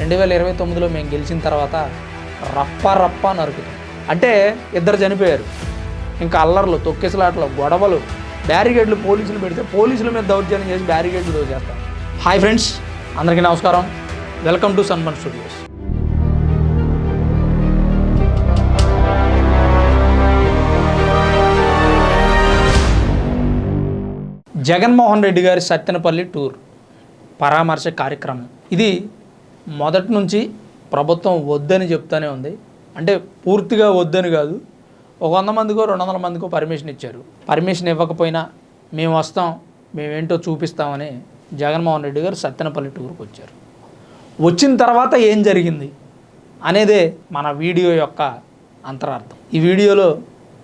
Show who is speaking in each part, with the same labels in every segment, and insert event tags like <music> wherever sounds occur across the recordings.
Speaker 1: రెండు వేల ఇరవై తొమ్మిదిలో మేము గెలిచిన తర్వాత రప్ప రప్ప నరుకుతాం అంటే ఇద్దరు చనిపోయారు. ఇంకా అల్లర్లు తొక్కిసలాటలు గొడవలు బ్యారిగేడ్లు పోలీసులు పెడితే పోలీసుల మీద దౌర్జన్యం చేసి బ్యారిగేడ్లు దోచేస్తాం హాయ్ ఫ్రెండ్స్ అందరికీ నమస్కారం. Welcome to Sanman studios. Jaganmohan Reddy గారి సత్తెనపల్లి టూర్ పరామర్శ కార్యక్రమం. ఇది మొదటి నుంచి ప్రభుత్వం వద్దని చెప్తానే ఉంది. అంటే పూర్తిగా వద్దని కాదు. ఒక వంద మందికో రెండు వందల మందికో పర్మిషన్ ఇచ్చారు. పర్మిషన్ ఇవ్వకపోయినా మేము వస్తాం మేమేంటో చూపిస్తామని జగన్మోహన్ రెడ్డి గారు సత్తెనపల్లి టూర్కి వచ్చారు. వచ్చిన తర్వాత ఏం జరిగింది అనేదే మన వీడియో యొక్క అంతరార్థం. ఈ వీడియోలో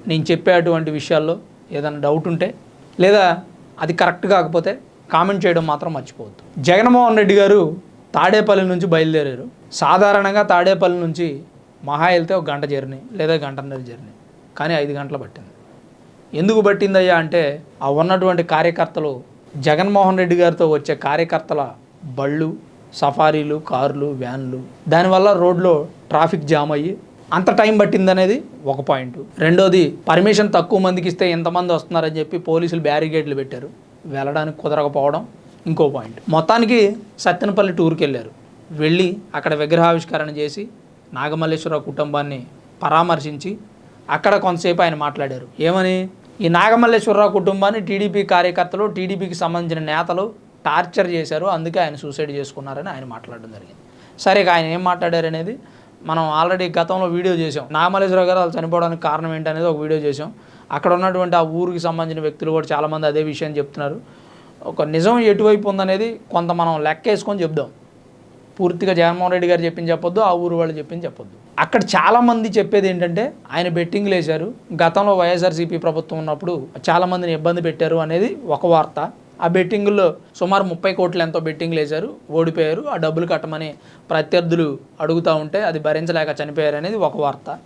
Speaker 1: నేను చెప్పేటువంటి విషయాల్లో ఏదైనా డౌట్ ఉంటే లేదా అది కరెక్ట్ కాకపోతే కామెంట్ చేయడం మాత్రం మర్చిపోవద్దు. జగన్మోహన్ రెడ్డి గారు తాడేపల్లి నుంచి బయలుదేరారు. సాధారణంగా తాడేపల్లి నుంచి మహా వెళ్తే ఒక గంట జర్నీ లేదా గంటన్నర జర్నీ. కానీ ఐదు గంటలు పట్టింది. ఎందుకు పట్టిందయ్యా అంటే ఆ ఉన్నటువంటి కార్యకర్తలు జగన్మోహన్ రెడ్డి గారితో వచ్చే కార్యకర్తల బళ్ళు సఫారీలు కార్లు వ్యాన్లు. దానివల్ల రోడ్లో ట్రాఫిక్ జామ్ అయ్యి అంత టైం పట్టిందనేది ఒక పాయింట్. రెండోది పర్మిషన్ తక్కువ మందికి ఇస్తే ఎంతమంది వస్తున్నారని చెప్పి పోలీసులు బ్యారిగేడ్లు పెట్టారు. వెళ్ళడానికి కుదరకపోవడం ఇంకో పాయింట్. మొత్తానికి సత్తెనపల్లి టూర్కి వెళ్ళారు. వెళ్ళి అక్కడ విగ్రహావిష్కరణ చేసి నాగమల్లేశ్వరరావు కుటుంబాన్ని పరామర్శించి అక్కడ కొంతసేపు ఆయన మాట్లాడారు. ఏమని? ఈ నాగమల్లేశ్వరరావు కుటుంబాన్ని టీడీపీ కార్యకర్తలు టీడీపీకి సంబంధించిన నేతలు టార్చర్ చేశారు. అందుకే ఆయన సూసైడ్ చేసుకున్నారని ఆయన మాట్లాడడం జరిగింది. సరే ఆయన ఏం మాట్లాడారు అనేది మనం ఆల్రెడీ గతంలో వీడియో చేసాం నాగమల్లేశ్వరరావు గారు వాళ్ళు చనిపోవడానికి కారణం ఏంటనేది ఒక వీడియో చేసాం అక్కడ ఉన్నటువంటి ఆ ఊరికి సంబంధించిన వ్యక్తులు కూడా చాలామంది అదే విషయం చెప్తున్నారు. ఒక నిజం ఎటువైపు ఉందనేది కొంత మనం లెక్కేసుకొని చెప్దాం. పూర్తిగా జగన్మోహన్ రెడ్డి గారు చెప్పింది చెప్పొద్దు ఆ ఊరు వాళ్ళు చెప్పింది చెప్పొద్దు. అక్కడ చాలామంది చెప్పేది ఏంటంటే ఆయన బెట్టింగ్లు వేశారు. గతంలో వైఎస్ఆర్సీపీ ప్రభుత్వం ఉన్నప్పుడు చాలామందిని ఇబ్బంది పెట్టారు అనేది ఒక వార్త. ఆ బెట్టింగుల్లో సుమారు ముప్పై కోట్లు ఎంతో బెట్టింగ్లు వేశారు ఓడిపోయారు. ఆ డబ్బులు కట్టమని ప్రత్యర్థులు అడుగుతూ ఉంటే అది భరించలేక చనిపోయారు అనేది ఒక వార్త.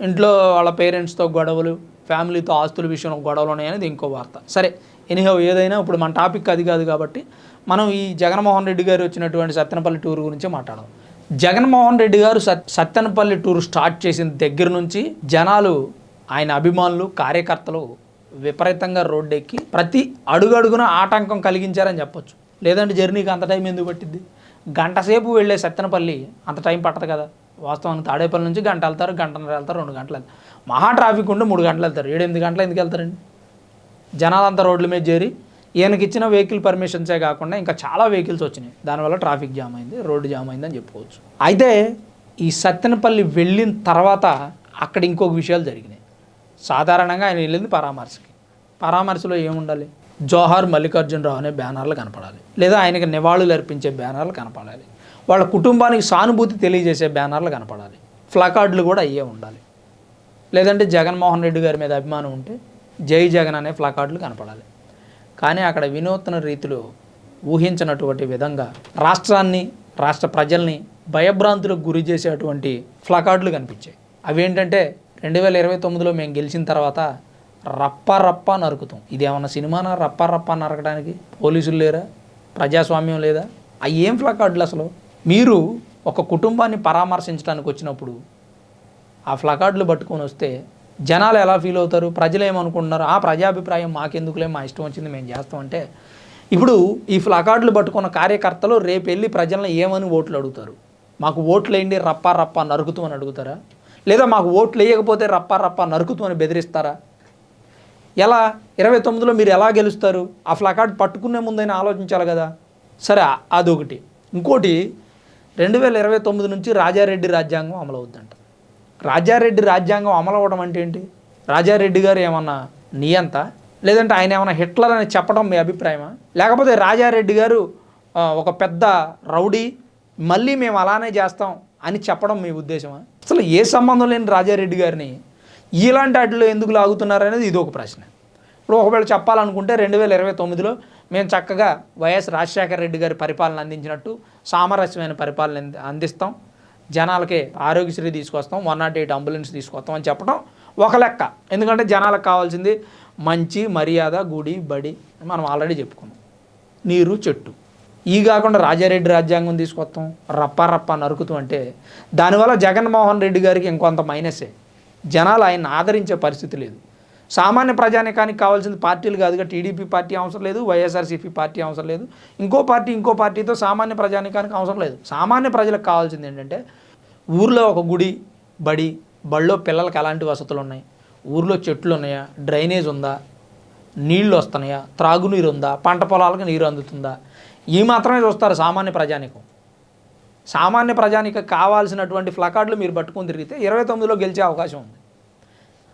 Speaker 1: ఇంట్లో వాళ్ళ పేరెంట్స్తో గొడవలు ఫ్యామిలీతో ఆస్తుల విషయంలో గొడవలు ఉన్నాయనేది ఇంకో వార్త. సరే ఎనీహౌ ఏదైనా ఇప్పుడు మన టాపిక్ అది కాదు కాబట్టి మనం ఈ జగన్మోహన్ రెడ్డి గారు వచ్చినటువంటి సత్తెనపల్లి టూర్ గురించి మాట్లాడదాం. జగన్మోహన్ రెడ్డి గారు సత్ సత్తెనపల్లి టూర్ స్టార్ట్ చేసిన దగ్గర నుంచి జనాలు ఆయన అభిమానులు కార్యకర్తలు విపరీతంగా రోడ్డెక్కి ప్రతి అడుగడుగున ఆటంకం కలిగించారని చెప్పొచ్చు. లేదంటే జర్నీకి అంత టైం ఎందుకు పట్టింది గంట సేపు వెళ్ళే సత్తెనపల్లి అంత టైం పట్టదు కదా. వాస్తవానికి తాడేపల్లి నుంచి గంట వెళ్తారు గంటన్నర వెళ్తారు రెండు గంటలు వెళ్తారు. మహా ట్రాఫిక్ ఉంటే మూడు గంటలు వెళ్తారు. ఏడు ఎనిమిది గంటలు ఎందుకు వెళ్తారండి? జనాలంతా రోడ్ల మీద చేరి ఈయనకి ఇచ్చిన వెహికల్ పర్మిషన్సే కాకుండా ఇంకా చాలా వెహికల్స్ వచ్చినాయి. దానివల్ల ట్రాఫిక్ జామ్ అయింది రోడ్డు జామ్ అయిందని చెప్పుకోవచ్చు. అయితే ఈ సత్తెనపల్లి వెళ్ళిన తర్వాత అక్కడ ఇంకొక విషయాలు జరిగినాయి. సాధారణంగా ఆయన వెళ్ళింది పరామర్శకి. పరామర్శలో ఏముండాలి? జోహార్ మల్లికార్జునరావు అనే బ్యానర్లు కనపడాలి. లేదా ఆయనకి నివాళులు అర్పించే బ్యానర్లు కనపడాలి. వాళ్ళ కుటుంబానికి సానుభూతి తెలియజేసే బ్యానర్లు కనపడాలి. ఫ్లకార్డులు కూడా అయ్యే ఉండాలి. లేదంటే జగన్మోహన్ రెడ్డి గారి మీద అభిమానం ఉంటే జై జగన్ అనే ఫ్లకార్డులు కనపడాలి. కానీ అక్కడ వినూత్న రీతిలో ఊహించినటువంటి విధంగా రాష్ట్రాన్ని రాష్ట్ర ప్రజల్ని భయభ్రాంతులకు గురి చేసేటువంటి ఫ్లకార్డులు కనిపించాయి. అవేంటంటే రెండు వేల ఇరవై తొమ్మిదిలో మేము గెలిచిన తర్వాత రప్ప రప్ప నరుకుతాం. ఇది ఏమన్నా సినిమానా? రప్ప రప్ప నరకడానికి పోలీసులు లేరా? ప్రజాస్వామ్యం లేదా? అవి ఏం ఫ్లకార్డులు అసలు? మీరు ఒక కుటుంబాన్ని పరామర్శించడానికి వచ్చినప్పుడు ఆ ఫ్లకార్డులు పట్టుకొని వస్తే జనాలు ఎలా ఫీల్ అవుతారు? ప్రజలు ఏమనుకుంటున్నారు? ఆ ప్రజాభిప్రాయం మాకెందుకులే? మా ఇష్టం వచ్చింది మేము చేస్తామంటే ఇప్పుడు ఈ ఫ్లకార్డులు పట్టుకున్న కార్యకర్తలు రేపు వెళ్ళి ప్రజలను ఏమని ఓట్లు అడుగుతారు? మాకు ఓట్లు వేయండి రప్పా రప్ప నరుకుతూ అని అడుగుతారా? లేదా మాకు ఓట్లు వేయకపోతే రప్ప రప్ప నరుకుతూ అని బెదిరిస్తారా? ఎలా? ఇరవై తొమ్మిదిలో మీరు ఎలా గెలుస్తారు? ఆ ఫ్లకార్డ్ పట్టుకునే ముందైనా ఆలోచించాలి కదా? సరే అదొకటి. ఇంకోటి రెండు వేల ఇరవై తొమ్మిది నుంచి రాజారెడ్డి రాజ్యాంగం అమలవుద్దంట. రాజారెడ్డి రాజ్యాంగం అమలు అవ్వడం అంటే ఏంటి? రాజారెడ్డి గారు ఏమన్నా నియంత? లేదంటే ఆయన ఏమైనా హిట్లర్ అని చెప్పడం మీ అభిప్రాయమా? లేకపోతే రాజారెడ్డి గారు ఒక పెద్ద రౌడీ మళ్ళీ మేము అలానే చేస్తాం అని చెప్పడం మీ ఉద్దేశమా? అసలు ఏ సంబంధం లేని రాజారెడ్డి గారిని ఇలాంటి వాటిలో ఎందుకు లాగుతున్నారు అనేది ఇది ఒక ప్రశ్న. ఇప్పుడు ఒకవేళ చెప్పాలనుకుంటే రెండు వేల ఇరవై తొమ్మిదిలో మేము చక్కగా వైఎస్ రాజశేఖర రెడ్డి గారి పరిపాలన అందించినట్టు సామరస్యమైన పరిపాలన అంది- అందిస్తాం. జనాలకి ఆరోగ్యశ్రీ తీసుకొస్తాం వన్ నాట్ ఎయిట్ అంబులెన్స్ తీసుకొస్తాం అని చెప్పడం ఒక లెక్క. ఎందుకంటే జనాలకు కావాల్సింది మంచి మర్యాద గుడి బడి మనం ఆల్రెడీ చెప్పుకున్నాం. నీరు చెట్టు. ఈ కాకుండా రాజారెడ్డి రాజ్యాంగం తీసుకొస్తాం రప్ప రప్ప నరుకుతూ అంటే దానివల్ల జగన్మోహన్ రెడ్డి గారికి ఇంకొంత మైనసే జనాలు ఆయన ఆదరించే పరిస్థితి లేదు. సామాన్య ప్రజానికానికి కావాల్సింది పార్టీలు కాదుగా టీడీపీ పార్టీ అవసరం లేదు వైఎస్ఆర్సీపీ పార్టీ అవసరం లేదు. ఇంకో పార్టీ ఇంకో పార్టీతో సామాన్య ప్రజానికానికి అవసరం లేదు. సామాన్య ప్రజలకు కావాల్సింది ఏంటంటే ఊర్లో ఒక గుడి బడి బడిలో పిల్లలకి ఎలాంటి వసతులు ఉన్నాయి. ఊర్లో చెట్లు ఉన్నాయా? డ్రైనేజ్ ఉందా? నీళ్ళు వస్తున్నాయా? త్రాగునీరు ఉందా? పంట పొలాలకు నీరు అందుతుందా? ఈ మాత్రమే చూస్తారు సామాన్య ప్రజానికం. సామాన్య ప్రజానికి కావాల్సినటువంటి ఫ్లకార్డులు మీరు పట్టుకొని తిరిగితే ఇరవై తొమ్మిదిలో గెలిచే అవకాశం ఉంది.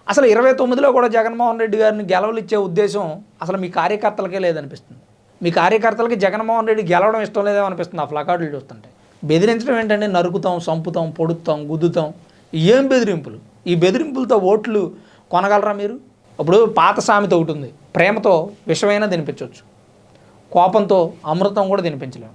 Speaker 1: అసలు ఇరవై తొమ్మిదిలో కూడా జగన్మోహన్ రెడ్డి గారిని గెలవలు ఇచ్చే ఉద్దేశం అసలు మీ కార్యకర్తలకే లేదనిపిస్తుంది. మీ కార్యకర్తలకి జగన్మోహన్ రెడ్డి గెలవడం ఇష్టం లేదో అనిపిస్తుంది ఆ ఫ్లకార్డులు చూస్తుంటే. బెదిరించడం ఏంటంటే నరుకుతాం సంపుతాం పొడుతాం గుద్దుతాం. ఏం బెదిరింపులు? ఈ బెదిరింపులతో ఓట్లు కొనగలరా మీరు? ఇప్పుడు పాత సామెత ఒకటి ఉంది. ప్రేమతో విషమైనా తినిపించవచ్చు. కోపంతో అమృతం కూడా తినిపించలేము.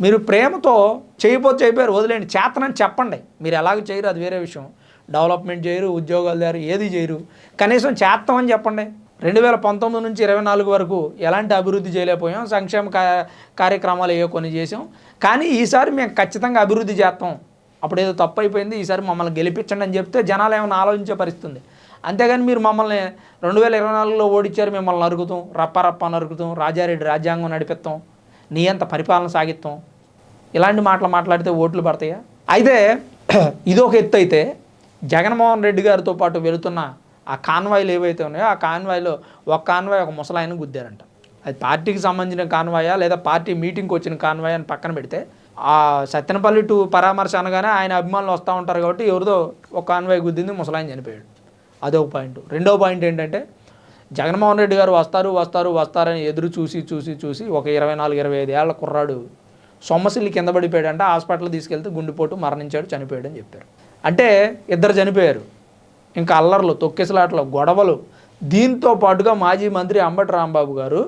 Speaker 1: మీరు ప్రేమతో చేయబో చేయబోయారు వదిలేండి చేతనని చెప్పండి. మీరు ఎలాగ చేయరు అది వేరే విషయం. డెవలప్మెంట్ చేయరు ఉద్యోగాలు చేయరు ఏది చేయరు. కనీసం చేస్తామని చెప్పండి. రెండు వేల పంతొమ్మిది నుంచి ఇరవై నాలుగు వరకు ఎలాంటి అభివృద్ధి చేయలేకపోయాం. సంక్షేమ కా కార్యక్రమాలు ఏవో కొన్ని చేసాం. కానీ ఈసారి మేము ఖచ్చితంగా అభివృద్ధి చేస్తాం. అప్పుడు ఏదో తప్పు అయిపోయింది ఈసారి మమ్మల్ని గెలిపించండి అని చెప్తే జనాలు ఏమైనా ఆలోచించే పరిస్థితుంది అంతేగాని మీరు మమ్మల్ని రెండు వేల ఇరవై నాలుగులో ఓడించారు మిమ్మల్ని నరుకుతాం రప్ప రప్ప నరుకుతాం రాజారెడ్డి రాజ్యాంగం నడిపిస్తాం నీ అంత పరిపాలన సాగిస్తాం. ఇలాంటి మాటలు మాట్లాడితే ఓట్లు పడతాయా? అయితే <clears throat> ఇదొక ఎత్తు అయితే జగన్మోహన్ రెడ్డి గారితో పాటు వెళుతున్న ఆ కాన్వాయ్లు ఏవైతే ఉన్నాయో ఆ కాన్వాయ్లో ఒక కాన్వాయ్ ఒక ముసలాయన గుద్దారంట. అది పార్టీకి సంబంధించిన కాన్వాయా లేదా పార్టీ మీటింగ్కి వచ్చిన కాన్వాయ్ అని పక్కన పెడితే ఆ సత్యనపల్లి టు పరామర్శ అనగానే ఆయన అభిమానులు వస్తూ ఉంటారు కాబట్టి ఎవరిదో ఒక కాన్వాయ్ గుద్దింది ముసలాయన చనిపోయాడు. అదొక పాయింట్. రెండో పాయింట్ ఏంటంటే జగన్మోహన్ రెడ్డి గారు వస్తారు వస్తారు వస్తారని ఎదురు చూసి చూసి చూసి ఒక ఇరవై నాలుగు ఇరవై ఐదు ఏళ్ళ కుర్రాడు సొమ్మసిల్లి కింద పడిపోయాడంటే హాస్పిటల్ తీసుకెళ్తే గుండెపోటు మరణించాడు చనిపోయాడు అని చెప్పారు. అంటే ఇద్దరు చనిపోయారు. ఇంకా అల్లర్లు తొక్కిసలాటలు గొడవలు. దీంతో పాటుగా మాజీ మంత్రి అంబటి రాంబాబు గారు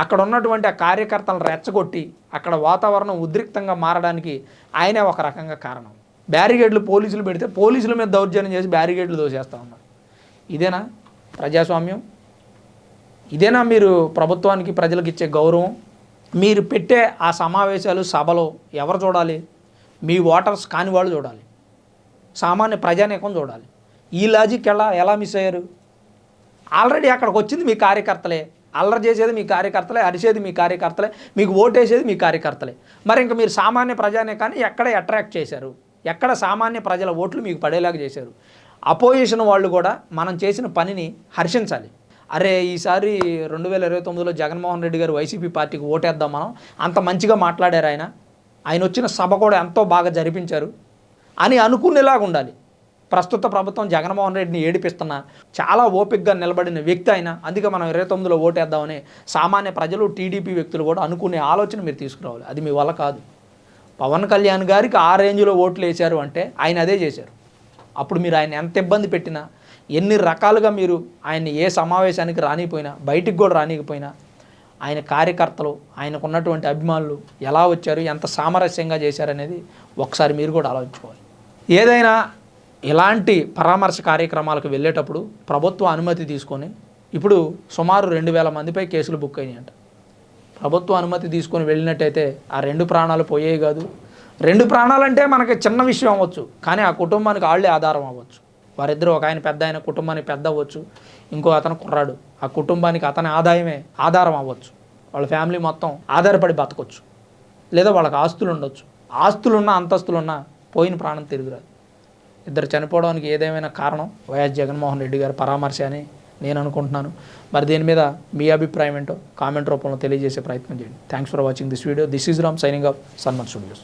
Speaker 1: అక్కడ ఉన్నటువంటి ఆ కార్యకర్తలను రెచ్చగొట్టి అక్కడ వాతావరణం ఉద్రిక్తంగా మారడానికి ఆయనే ఒక రకంగా కారణం. బ్యారిగేడ్లు పోలీసులు పెడితే పోలీసుల మీద దౌర్జన్యం చేసి బ్యారిగేడ్లు దోసేస్తా ఉన్నారు. ఇదేనా ప్రజాస్వామ్యం? ఇదేనా మీరు ప్రభుత్వానికి ప్రజలకు ఇచ్చే గౌరవం? మీరు పెట్టే ఆ సమావేశాలు సభలో ఎవరు చూడాలి? మీ ఓటర్స్ కాని వాళ్ళు చూడాలి. సామాన్య ప్రజానీకం చూడాలి. ఈ లాజిక్ ఎలా ఎలా మిస్ అయ్యారు? ఆల్రెడీ అక్కడికి వచ్చింది మీ కార్యకర్తలే. అల్లరి చేసేది మీ కార్యకర్తలే అరిచేది మీ కార్యకర్తలే మీకు ఓటేసేది మీ కార్యకర్తలే. మరి ఇంకా మీరు సామాన్య ప్రజానీకాన్ని ఎక్కడ అట్రాక్ట్ చేశారు? ఎక్కడ సామాన్య ప్రజల ఓట్లు మీకు పడేలాగా చేశారు? అపోజిషన్ వాళ్ళు కూడా మనం చేసిన పనిని హర్షించాలి. అరే ఈసారి రెండు వేల ఇరవై తొమ్మిదిలో జగన్మోహన్ రెడ్డి గారు వైసీపీ పార్టీకి ఓటేద్దాం మనం. అంత మంచిగా మాట్లాడారు ఆయన. ఆయన వచ్చిన సభ కూడా ఎంతో బాగా జరిపించారు. అని అనుకునేలాగా ఉండాలి. ప్రస్తుత ప్రభుత్వం జగన్మోహన్ రెడ్డిని ఏడిపిస్తున్న చాలా ఓపికగా నిలబడిన వ్యక్తి అయినా అందుకే మనం ఇరవై తొమ్మిదిలో ఓటేద్దామని సామాన్య ప్రజలు టీడీపీ వ్యక్తులు కూడా అనుకునే ఆలోచన మీరు తీసుకురావాలి. అది మీ వల్ల కాదు. పవన్ కళ్యాణ్ గారికి ఆ రేంజ్లో ఓట్లు వేశారు అంటే ఆయన అదే చేశారు. అప్పుడు మీరు ఆయన ఎంత ఇబ్బంది పెట్టినా ఎన్ని రకాలుగా మీరు ఆయన్ని ఏ సమావేశానికి రానిపోయినా బయటికి కూడా రానికపోయినా ఆయన కార్యకర్తలు ఆయనకున్నటువంటి అభిమానులు ఎలా వచ్చారు ఎంత సామరస్యంగా చేశారనేది ఒకసారి మీరు కూడా ఆలోచించుకోవాలి. ఏదైనా ఇలాంటి పరామర్శ కార్యక్రమాలకు వెళ్ళేటప్పుడు ప్రభుత్వ అనుమతి తీసుకొని ఇప్పుడు సుమారు రెండు వేల మందిపై కేసులు బుక్ అయినాయంట. ప్రభుత్వ అనుమతి తీసుకొని వెళ్ళినట్టయితే ఆ రెండు ప్రాణాలు పోయేవి కాదు. రెండు ప్రాణాలంటే మనకి చిన్న విషయం అవ్వచ్చు కానీ ఆ కుటుంబానికి వాళ్ళే ఆధారం అవ్వచ్చు. వారిద్దరూ ఒక ఆయన పెద్ద ఆయన కుటుంబానికి పెద్ద అవ్వచ్చు ఇంకో అతను కుర్రాడు. ఆ కుటుంబానికి అతని ఆదాయమే ఆధారం అవ్వచ్చు. వాళ్ళ ఫ్యామిలీ మొత్తం ఆధారపడి బతకొచ్చు. లేదా వాళ్ళకి ఆస్తులు ఉండొచ్చు ఆస్తులున్నా అంతస్తులున్నా పోయిన ప్రాణం తిరిగిరాదు ఇద్దరు చనిపోవడానికి ఏదేమైనా కారణం? వైఎస్ జగన్మోహన్ రెడ్డి గారి పరామర్శ అని నేను అనుకుంటున్నాను. మరి దీని మీద మీ అభిప్రాయం ఏంటో కామెంట్ రూపంలో తెలియజేసే ప్రయత్నం చేయండి. Thanks for watching this video this is Ram signing off Sanman studios